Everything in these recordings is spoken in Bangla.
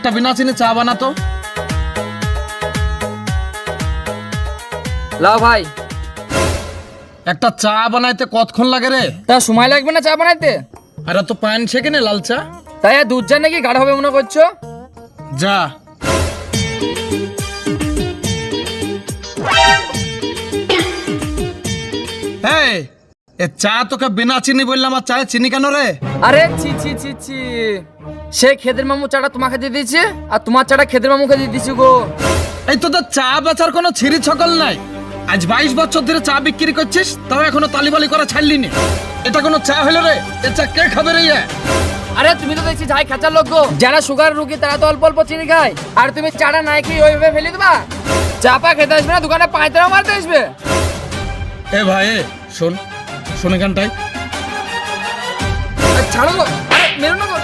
একটা বিনা চিনি চা বানাতো। লাও ভাই। একটা চা বানাইতে কতক্ষণ লাগে রে? তা সময় লাগবে না চা বানাইতে? আর তো পান ছেকে নে লাল চা। তাই আর দুধ চা নাকি গাঢ় হবে মনে করছ? যা। এই এ চা তোকে বিনা চিনি বললাম আর চায়ে চিনি কেন রে? আরে ছি ছি ছি ছি। সে খেদের মামু চাটা তোমাকে দিয়ে দিয়েছে আর তোমার চাটা খেদের মামুকে দিয়ে দিয়েছি গো। এই তোদের চা বেচার কোনো ছিরি ছকল নাই। আজ বাইশ বছর ধরে চা বিক্রি করছিস তাও এখনও তালিবালি করা ছাড়লি নি এটা কোনো চা হলো রে? এ চা কে খাবে রে ইয়ে? আরে তুমি তো দেখছি যাই খাঁচার লোক গো। যারা সুগার রুগী তারা তো অল্প অল্প চিনি খায়। আর তুমি চাটা নাই কি ওইভাবে ফেলে দেবা? চা পা খেতে আসবে না দোকানে পাঁচটাও মারতে আসবে। এ ভাই এ, শোন শোন এখানটায়। আরে ছাড়ো গো। আরে মেরো না গো।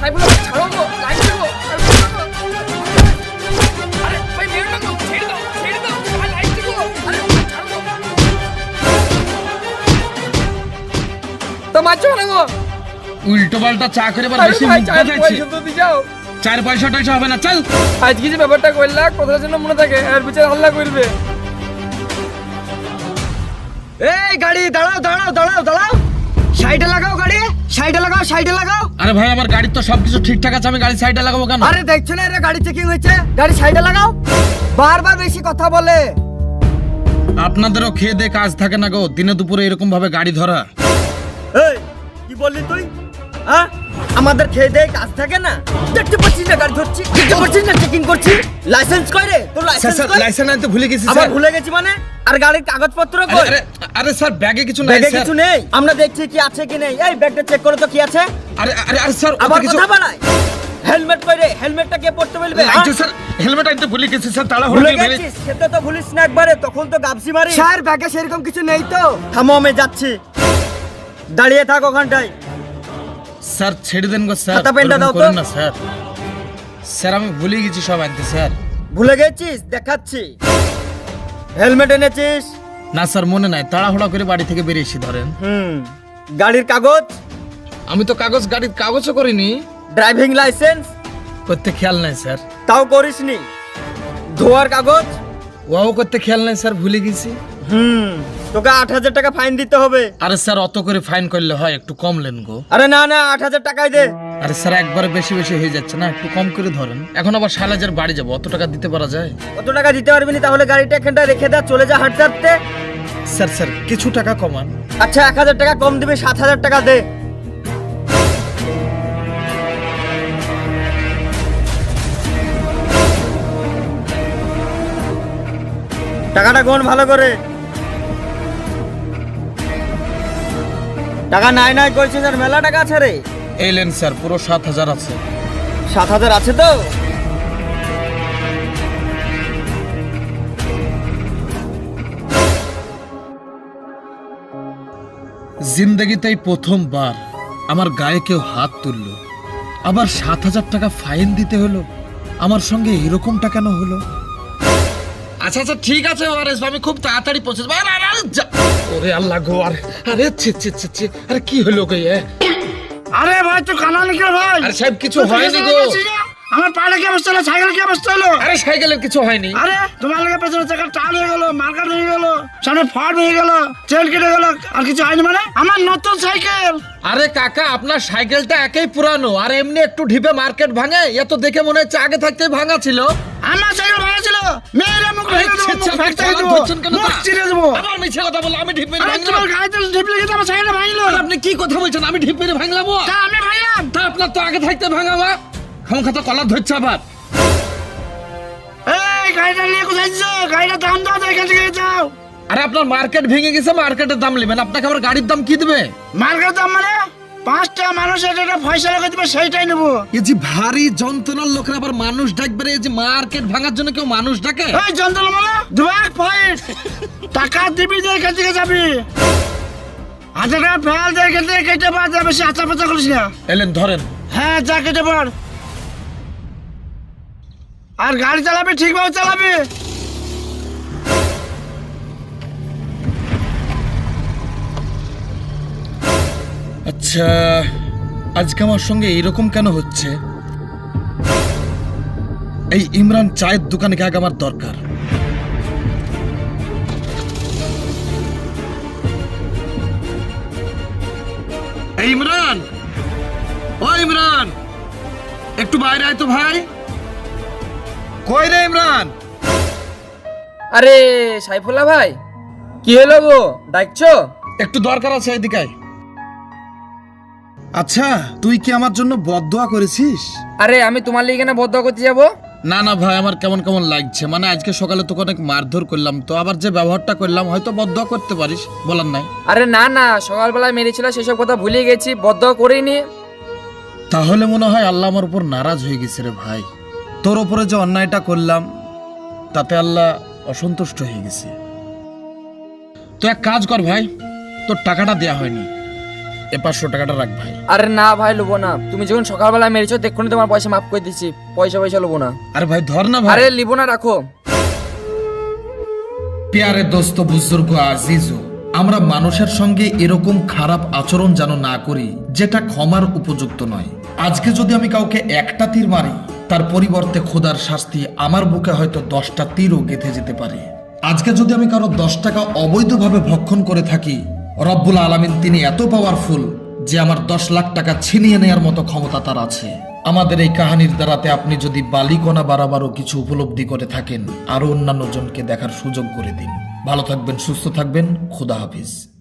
সাইফুল ছাড়ো গো লাইন দেবো আরে মেরো না গো। আরে ভাই মেরো না গো ছেড়ে দাও ছেড়ে দাও ভাই লাইন দেবো আরে ছাড়ো গো তো মারছো না গো উল্টো পাল্টা চা করে এবার বেশি মুখ দেখাচ্ছি চার পয়সা টয়সা হবে না চল। আজকে যে ব্যাপারটা করলা কোথার জন্য মনে থাকে আর বিচার আল্লাহ করবে। এই গাড়ি দাঁড়াও দাঁড়াও দাঁড়াও দাঁড়াও। সাইডে লাগাও গাড়ি। সাইডে লাগাও সাইডে লাগাও। আরে ভাই আমার গাড়ির তো সবকিছু ঠিকঠাক আছে আমি গাড়ি সাইডে লাগাবো কেন? আরে দেখছ না এর গাড়ি চেকিং হয়েছে? গাড়ি সাইডে লাগাও। বারবার বেশি কথা বলে। আপনাদেরও খেয়ে দে কাজ থাকে না গো দিনে দুপুরে এরকম ভাবে গাড়ি ধরা। এই কি বললি তুই? হ্যাঁ? আমাদের খেয়ে দেয় কাজ থাকে না। দেখতে পাচ্ছিস না গাড়ি ধরছি। দেখতে পাচ্ছিস না চেকিং করছি। লাইসেন্স কই রে? তোর লাইসেন্স কই? লাইসেন্স আনতে ভুলে গেছি আবার স্যার। ভুলে গেছি মানে? আর গাড়ির কাগজপত্র কই? আরে আরে স্যার ব্যাগে কিছু নাই ব্যাগে কিছু নেই? আমরা দেখছি কি আছে কি নেই। এই ব্যাগটা চেক করে তো কি আছে। আরে আরে আরে স্যার আবার কথা বাড়ায়। হেলমেট কই রে? হেলমেটটা কে পড়তে বলবে? আচ্ছা স্যার হেলমেট আনতে ভুলে গেছি স্যার তাড়াহুড়ো ভুলে গেছিস? সেটা তো ভুলিস না একবারে তখন তো গাবসি মারি। স্যার ব্যাগে সেরকম কিছু নেই তো। থামো আমি যাচ্ছি। দাঁড়িয়ে থাক ওখানটায়। স্যার ছেড়ে দেন গো স্যার। খাতা পেনটা দাও তো। না স্যার। স্যার আমি ভুলে গেছি সব আনতে স্যার। ভুলে গেছিস? দেখাচ্ছি। হেলমেট এনেছিস? না স্যার মনে নাই। তাড়াহুড়া করে বাড়ি থেকে বেরিয়েছি ধরেন। হুম। গাড়ির কাগজ? আমি তো কাগজ গাড়ির কাগজও করিনি। Driving license? করতে খেয়াল নাই স্যার। তাও করিসনি। ধোয়ার কাগজ? ওয়াও করতে খেয়াল নাই স্যার ভুলে গেছি। হুম। তোকে আট হাজার টাকা ফাইন দিতে হবে। আরে স্যার অত করে ফাইন করলে হয় একটু কম লেন গো। আরে না না আট হাজার টাকাই দে। আরে স্যার একবারে বেশি বেশি হয়ে যাচ্ছে না একটু কম করে ধরেন। এখন আবার সালাজের বাড়ি যাব অত টাকা দিতে পারা যায়? কত টাকা দিতে পারবি না তাহলে গাড়িটা এখানটা রেখে দে চলে যা হাঁটতে হাঁটতে। স্যার স্যার কিছু টাকা কমান। আচ্ছা এক হাজার টাকা কম দিবি সাত হাজার টাকা দে। টাকাটা কোন ভালো করে। টাকা নাই নাই করছিস আর মেলা টাকা আছে রে। এই লেন স্যার পুরো সাত হাজার আছে। সাত হাজার আছে তো? জিন্দগিতে প্রথমবার আমার গায়ে কেউ হাত তুললো। আবার সাত হাজার টাকা ফাইন দিতে হলো? আমার সঙ্গে এরকমটা কেন হলো? আচ্ছা আচ্ছা ঠিক আছে ওয়ারেস আমি খুব তাড়াতাড়ি পৌঁছে ওরে আল্লাহ গো আরে আরে ছি ছি ছি ছি আরে কি হলো গো আরে ভাই তো কানা নিকে ভাই। আরে সাহেব কিছু হয়নি গো। আমার পাড়ে কি অবস্থা হলো? সাইকেল কি অবস্থা হলো? আরে সাইকেলের কিছু হয়নি। আরে তোমার লেগে পেছনে চাকার টাল হয়ে গেল মার্কার হয়ে গেল সামনে ফাট হয়ে গেল চেন কেটে গেল আর কিছু হয়নি মানে? আমার নতুন সাইকেল। আরে কাকা আপনার সাইকেলটা একেই পুরানো আর এমনি একটু ঢিপে মার্কেট ভাঙে এ তো দেখে মনে হচ্ছে আগে থাকতে ভাঙা ছিল। আমার সাইকেল ভাঙা ছিল। মেয়েরা মুখ ভেঙে দেবো মুখ ফ্যাক্টরি দেবো মুখ? চিরে দেবো। আবার মিছে কথা বলো আমি ঢিপ ভাঙলাম। গাড়িতে ঢিপ লেগে আমার সাইকেলটা ভাঙলো। আপনি কি কথা বলছেন? আমি ঢিপে ভাঙলাম তা আমি ভাঙলাম। তা আপনার তো আগে থাকতে ভাঙা খাম খাতা কলার ধরছে আবার। এই গাড়িটা নিয়ে কোথায় যাচ্ছ? গাড়িটা দাম দাও তো এখান থেকে যাও। আরে আপনার মার্কেট ভেঙে গেছে মার্কেটের দাম নেবেন। আপনাকে আবার গাড়ির দাম কি দেবে? মার্কেট দাম মানে? পাঁচটা মানুষ এটা একটা ফয়সালা করে দেবে সেইটাই নেব। এই যে ভারী যন্ত্রণার লোকের আবার মানুষ ডাকবে এই যে মার্কেট ভাঙার জন্য কেউ মানুষ ডাকে? এই যন্ত্রণা মানে? দুয়াক পয়েন্ট টাকা দিবি দিয়ে এখান থেকে যাবি। টাকা ফেল দিয়ে এখান থেকে কেটে যা আচা পাচা করিস না। এলেন ধরেন। হ্যাঁ যা কেটে পার আর গাড়ি চালাবে, ঠিকভাবে চালাবে। আচ্ছা আজকে আমার সঙ্গে এরকম কেন হচ্ছে? এই ইমরান চায়ের দোকানে আগে আমার দরকার। ইমরান, ও ইমরান, একটু বাইরে আয় তো ভাই। কই রে ইমরান? আরে সাইফুল্লাহ ভাই কি হলো গো? ডাকছো? একটু দরকার আছে এদিকে আয়। আচ্ছা তুই কি আমার জন্য বদদোয়া করেছিস? আরে আমি তোমার লিগে না বদ্ধ করতে যাব? না না ভাই আমার কেমন কেমন লাগছে। মানে আজকে সকালে তোকে অনেক মারধর করলাম। তো আবার যে ব্যবহারটা করলাম হয়তো বদদোয়া করতে পারিস বলার নাই। আরে না না সকালবেলায় মেরেছিল সেসব কথা ভুলে গেছি বদ্ধ করিনি। তাহলে মনে হয় আল্লাহ আমার উপর নারাজ হয়ে গেছে রে ভাই। তোর ওপরে যে অন্যায়টা করলাম তাতে আল্লাহ অসন্তুষ্ট হয়ে গেছে। তো এক কাজ কর ভাই তোর টাকাটা দেয়া হয়নি। এ পাঁচশো টাকাটা রাখ ভাই। আরে না ভাই লোবো না। তুমি যখন সকালবেলায় মেরেছো দেখুন তোমার পয়সা মাফ করে দিচ্ছি। পয়সা পয়সা লোবো না। আরে ভাই ধর না ভাই। আরে লিবো না রাখো। প্যারে দোস্ত বুজুর্গ আজিজও আমরা মানুষের সঙ্গে এরকম খারাপ আচরণ যেন না করি যেটা ক্ষমার উপযুক্ত নয়। আজকে যদি আমি কাউকে একটা তীর মারি তার পরিবর্তে খোদার শাস্তি আমার বুকে হয়তো দশটা তীরও গেঁথে যেতে পারে। আজকে যদি আমি কারও দশ টাকা অবৈধভাবে ভক্ষণ করে থাকি, রব্বুল আলামিন তিনি এত পাওয়ারফুল যে আমার দশ লাখ টাকা ছিনিয়ে নেয়ার মতো ক্ষমতা তার আছে। আমাদের এই কাহানির দ্বারাতে আপনি যদি বালিকণা বাড়াবারও কিছু উপলব্ধি করে থাকেন আরও অন্যান্য জনকে দেখার সুযোগ করে দিন। ভালো থাকবেন, সুস্থ থাকবেন, খুদা হাফিজ।